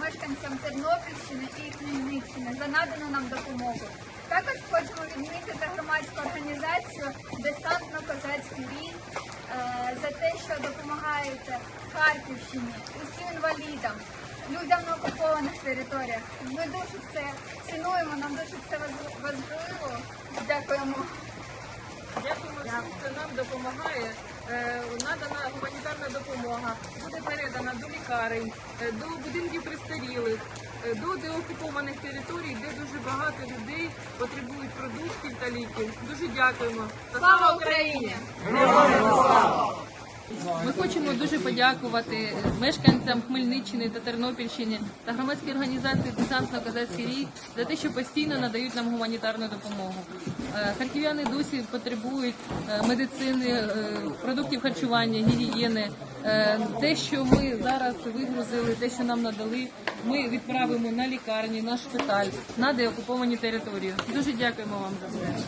мешканцям Тернопільщини і Хмельниччини за надану нам допомогу. Також хочемо відмітити громадську організацію Десантно-козацький рій е, за те, що допомагаєте Харківщині, усім інвалідам, людям на окупованих територіях. Ми дуже це цінуємо, нам дуже це важливо. Дякуємо. Дякуємо всім, хто нам допомагає. Е, Надана лікарень, е, до будинків престарілих, е, до деокупованих територій, де дуже багато людей потребують продуктів та ліків. Дуже дякуємо. Слава Україні! Ми хочемо дуже подякувати мешканцям Хмельниччини та Тернопільщини та громадській організації Десантно-Козацький рій за те, що постійно надають нам гуманітарну допомогу. Е, Харків'яни досі потребують е, медицини, е, продуктів харчування, гігієни. Е, Те, що ми зараз вигрузили, те, що нам надали, ми відправимо на лікарні, на шпиталь, на деокуповані території. Дуже дякуємо вам за все.